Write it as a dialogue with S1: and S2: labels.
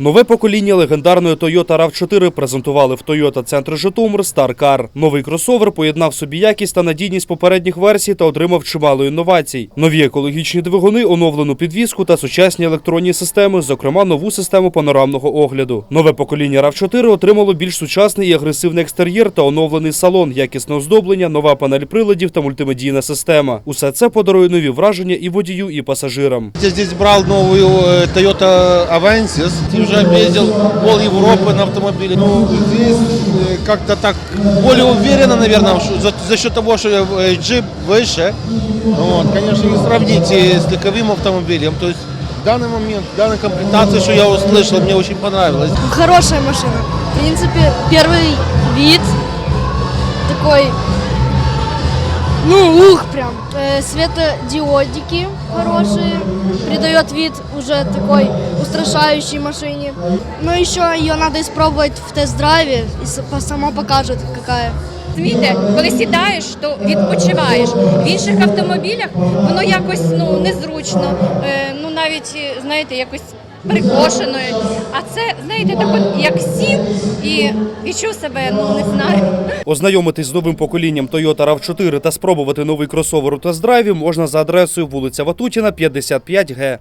S1: Нове покоління легендарної Toyota RAV4 презентували в Toyota Центр Житомир StarCar. Новий кросовер поєднав собі якість та надійність попередніх версій та отримав чимало інновацій. Нові екологічні двигуни, оновлену підвіску та сучасні електронні системи, зокрема нову систему панорамного огляду. Нове покоління RAV4 отримало більш сучасний і агресивний екстер'єр та оновлений салон, якісне оздоблення, нова панель приладів та мультимедійна система. Усе це подарує нові враження і водію, і пасажирам.
S2: Я здесь брал новую э, Toyota Avensis, уже объездил пол Европы на автомобиле. Ну, здесь э, как-то так более уверенно, наверное, что за, за счет того, что э, джип выше. Вот, конечно, не сравнить э, с легковым автомобилем. То есть в данный момент, в данной комплектации, что я услышал, мне очень понравилось.
S3: Хорошая машина. В принципе, первый вид такой, ну, ух, прям. Э, светодиодики хорошие, придает вид уже такой устрашающей машине. Но еще ее надо испробовать в тест-драйве, и сама покажет, какая.
S4: Розумієте, коли сідаєш, то відпочиваєш. В інших автомобілях воно якось ну незручно, е, ну навіть е, знаєте, якось прикошено. А це знаєте, так от як сів і відчув себе, ну не знаю.
S1: Ознайомитись з новим поколінням Toyota RAV4 та спробувати новий кросовер у тест-драйві можна за адресою вулиця Ватутіна, 55Г.